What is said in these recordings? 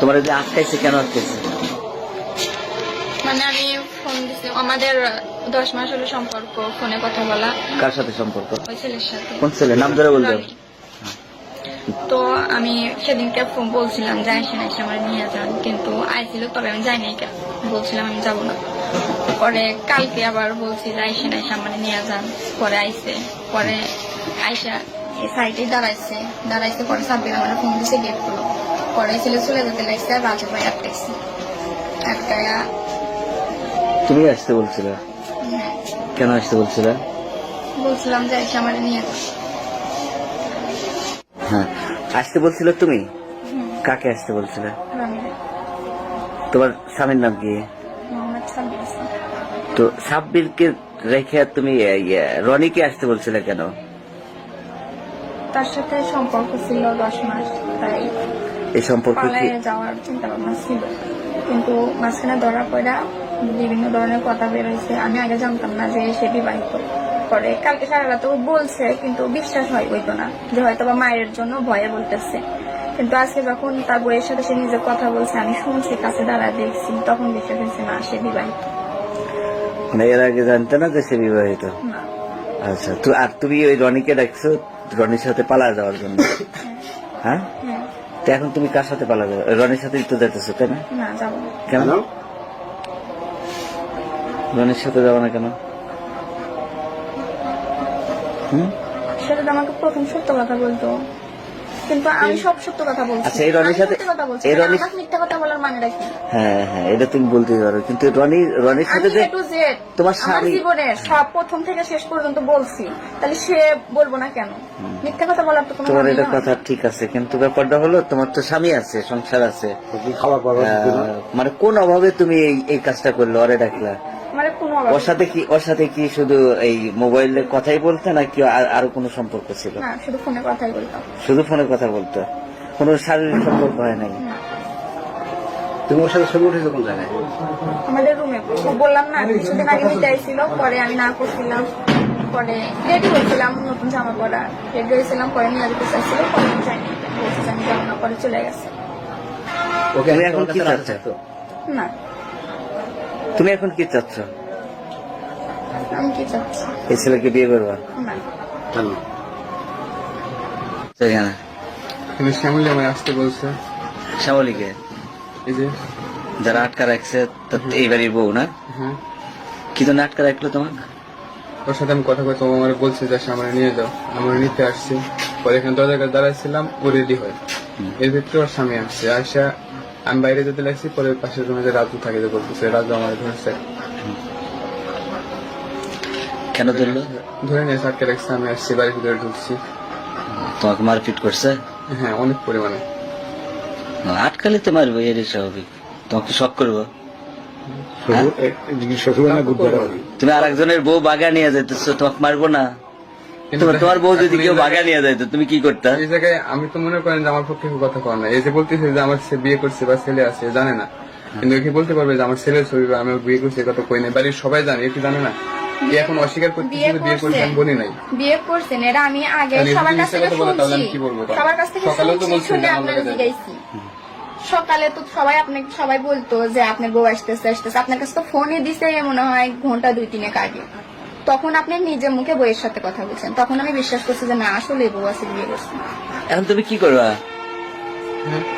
তোমার যে আটকাইছে কেন আটকাইছে? মানে আমি ফোন দিছি আমাদের দশ মাস হলো সম্পর্ক ফোনে কথা বলা। কার সাথে সম্পর্ক? ওই ছেলের সাথে। কোন ছেলে? নাম ধরে বলবে। তো আমি সেদিনকে ফোন বলছিলাম যে আইসে এসে আমার নিয়ে যান। কিন্তু আইছিল তবে আমি যাই নাই বলছিলাম আমি যাব না। পরে কালকে আবার বলছি যে আইসে না এসে আমার নিয়ে যান। পরে আইসে পরে আইসা সাইডে দাঁড়াইছে। দাঁড়াইছে পরে সাব্বির আমার ফোন দিছে গেটগুলো পরে ছেলে চলে যেতে লাগছে আর রাজু ভাই আটকাইছে আটকায়া তুমি আসতে বলছিলে? হ্যাঁ, কেন আসতে বলছিলে? বলছিলাম যে আমার নিয়ে হ্যাঁ। আসতে বলছিল তুমি? কাকে আসতে বলছিলে? তোমার স্বামীর নাম কি। তো সাব্বিরকে রেখে তুমি এ, ইয়ে, রনিকে আসতে বলছিলে কেন? তার সাথে সম্পর্ক ছিল দশ মাস তাই এই সম্পর্ক কি? যাওয়ার চিন্তা ভাবনা ছিল। কিন্তু মাঝখানে ধরা পড়া বিভিন্ন ধরনের কথা বের আমি আগে জানতাম না যে সে বিবাহিত পরে কালকে সারা রাত বলছে কিন্তু বিশ্বাস হয় হইতো না যে হয়তো বা মায়ের জন্য ভয়ে বলতেছে। কিন্তু আজকে যখন তার বইয়ের সাথে সে নিজে কথা বলছে আমি শুনছি কাছে দাঁড়া দেখছি তখন বিশ্বাস হয়েছে না সে বিবাহিত। মানে এর আগে জানতে না যে সে বিবাহিত? আচ্ছা তো আর তুমি ওই রনিকে ডাকছো রনির সাথে পালা যাওয়ার জন্য? হ্যাঁ? হ্যাঁ। তো এখন তুমি কার সাথে পালা যাবে রনির সাথে তো যেতেছো তাই না? না যাব না। কেন? রনির সাথে যাব না কেন? হুম? সেটা আমাকে প্রথম সত্য কথা বলতো। কিন্তু আমি সব সত্য কথা বলছি। আচ্ছা, এই রনির সাথে- সত্য কথা বলছি। এই তাহলে মিথ্যা কথা বলার মানে রাখি হ্যাঁ হ্যাঁ এটা তুমি বলতে পারো। কিন্তু রনি রনির সাথে যে এ টু জেড তোমার স্বামী- জীবনের সব প্রথম থেকে শেষ পর্যন্ত বলছি। তাহলে সে বলব না কেন? মিথ্যা কথা বলার তো কোনো তোমার মানে এটা কথা ঠিক আছে কিন্তু ব্যাপারটা হলো তোমার তো স্বামী আছে সংসার আছে। খাবার মানে কোন অভাবে তুমি এই এই কাজটা করলে? ওরে ডাকলা। ওর সাথে কি ওর সাথে কি শুধু এই মোবাইলে কথাই বলতে নাকি আর- আরও কোনো সম্পর্ক ছিল? না শুধু ফোনে কথাই বলতাম শুধু ফোনে কথা বলতো? কোনো শারীরিক সম্পর্ক হয় নাই? তুমি ওর সাথে ছবি উঠেছো কোন জায়গায়? আমাদের রুমে বললাম না কিছুদিন আগে পরে আমি না করছিলাম পরে রেডি হয়েছিলাম নতুন জামা পরা। রেডি হয়েছিলাম পরে নিয়ে যেতে চাইছিল পরে আমি যাইনি। আমি যাব না পরে চলে গেছে। ওকে এখন এখন কি কি চাচ্ছ? না। তুমি এখন কি কি চাচ্ছি? এই ছেলেকে বিয়ে করবা? সেখানে। কিন্তু শ্যামলি আমায় আসতে বলছে। শ্যামলীকে? এই যে। যারা আটকা রাখছে এই বাড়ির বউ না? হ্যাঁ কি আটকা রাখল তোমার ওর সাথে আমি কথা কইতে আমার বলছে যে আমার নিয়ে যাও। আমার নিতে আসছি। পরে এখানে দরজার কাছে দাঁড়াইছিলাম ও রেডি হয়। এর ভিতরে ওর স্বামী আসছে। আসা আমি বাইরে যেতে লাগছি পরে পাশের রুমে যে রাজু থাকে যে বলতেছে রাজু আমার ধরেছে কেন ধরলো? ধরে নিয়ে আটকে রাখছে আমি আসছি বাড়ির ভিতরে ঢুকছি। তোমাকে মারপিট করছে? হ্যাঁ অনেক পরিমাণে। আটকালে তো মারবো এরই স্বাভাবিক। তোমাকে শখ করব? বুদ্ধ তুমি আর একজনের বউ বাগা নিয়ে যাইতেছো তোমাকে মারবো না। তোমার তোমার বউ যদি কেউ বাগা নিয়ে যাইতো তুমি কি করতা? এই জায়গায় আমি তো মনে করেন যে আমার পক্ষে কথা কর না এই যে বলতেছে যে আমার বিয়ে করছে বা ছেলে আছে জানে না। কিন্তু কি বলতে পারবে যে আমার ছেলের ছবি বা আমি বিয়ে করছি কথা কই নাই? বাড়ির সবাই জানে এ কি জানে না? এখন অস্বীকার বিয়ে বলি নাই। করছেন এটা আমি আগে সবার কাছ থেকে শুনছি? সবার কাছ থেকে শুনে আপনাকে জিজ্ঞাসি সকালে তো সবাই আপনাকে সবাই বলতো যে আপনার বউ আসতেছে আসতেছে। আপনার কাছে তো ফোনই দিছে মনে হয় ঘণ্টা দুই তিনেক আগে। তখন আপনি নিজের মুখে বইয়ের সাথে কথা বলছেন। তখন আমি বিশ্বাস করছি যে না আসলে বউ আছে বিয়ে করছে এখন তুমি কি করবা?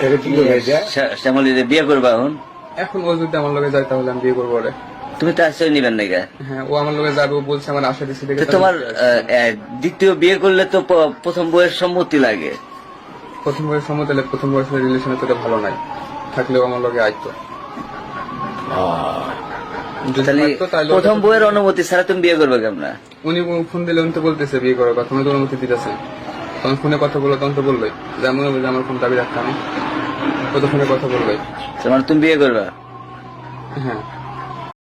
এটা কি করবে? এটা শ্যা- শ্যামলীর বিয়ে করবা এখন? এখন ও যদি আমার লগে যায় তাহলে আমি বিয়ে করব ওরে। তুমি তো আশ্রয় নিবেন নাকি হ্যাঁ ও আমার লগে যাবে ও বলছে আমার আশা দিচ্ছে দেখে তোমার দ্বিতীয় বিয়ে করলে তো প্রথম বইয়ের সম্মতি লাগে। প্রথম বয়স সমতলে প্রথম বয়সের রিলেশনে তো ভালো নাই। থাকলেও আমার লগে আইতো প্রথম বইয়ের অনুমতি ছাড়া তুমি বিয়ে করবে কেমন? উনি ফোন দিলে উনি তো বলতেছে বিয়ে করার কথা উনি তো অনুমতি দিতেছে। তখন ফোনে কথা বলল তখন তো বললোই। হবে যে আমার ফোন দাবি রাখতাম ও তো ফোনে কথা বললোই। তোমার তুমি বিয়ে করবা? হ্যাঁ।